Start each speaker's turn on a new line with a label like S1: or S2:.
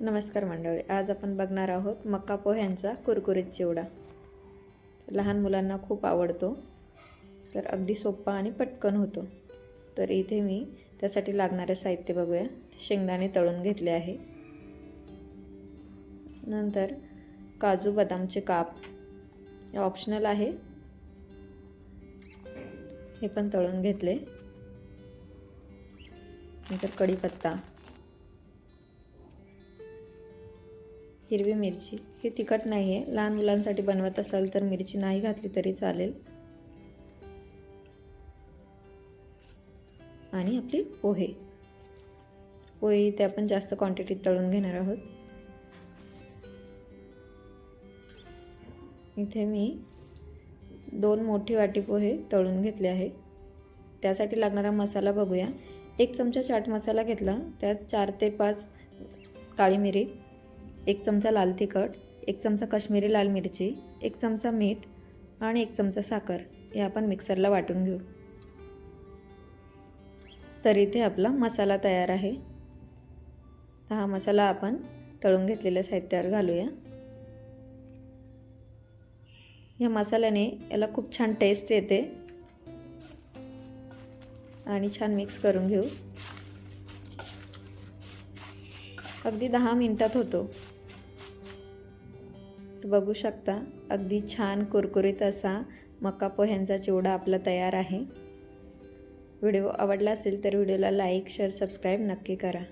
S1: नमस्कार मंडळी आज आपण बघणार आहोत मक्का पोह्यांचा कुरकुरीत चिवडा. लहान मुलांना खूप आवडतो तर अगदी सोपा आणि पटकन होतो. तर इथे मी त्यासाठी लागणारे साहित्य बघूया. शेंगदाणे तळून घेतले आहे. नंतर काजू बदामचे काप. ऑप्शनल आहे. हे पण तळून घेतले. नंतर कढीपत्ता. हिरवी मिरची. ही तिखट नाही आहे लहान मुलांसाठी बनवत असाल तर मिरची नाही घातली तरी चालेल. आणि आपली पोहे. पोहे ते आपण जास्त क्वांटिटीत तळून घेणार आहोत. इथे मी दोन मोठी वाटी पोहे तळून घेतले आहे. त्यासाठी लागणारा मसाला बघूया. एक चमचा चाट मसाला घेतला. त्यात चार ते पाच काळी मिरी. एक चमचा लाल तिखट एक चमचा काश्मीरी लाल मिरची एक चमचा मीठ आणि एक चमचा साखर हे आपण मिक्सरला वाटून घेऊ. तर इथे आपला मसाला तयार आहे. तर हा मसाला आपण तळून घेतलेल्या साहित्यावर घालूया. या मसाल्याने याला खूप छान टेस्ट येते. आणि छान मिक्स करून घेऊ. अगदी दहा मिनिटात होतो. बघू शकता अगदी छान कुरकुरीत असा मका पोह्यांचा चिवडा आपला तयार आहे. व्हिडिओ आवडला असेल तर व्हिडिओला लाईक शेअर सबस्क्राईब नक्की करा.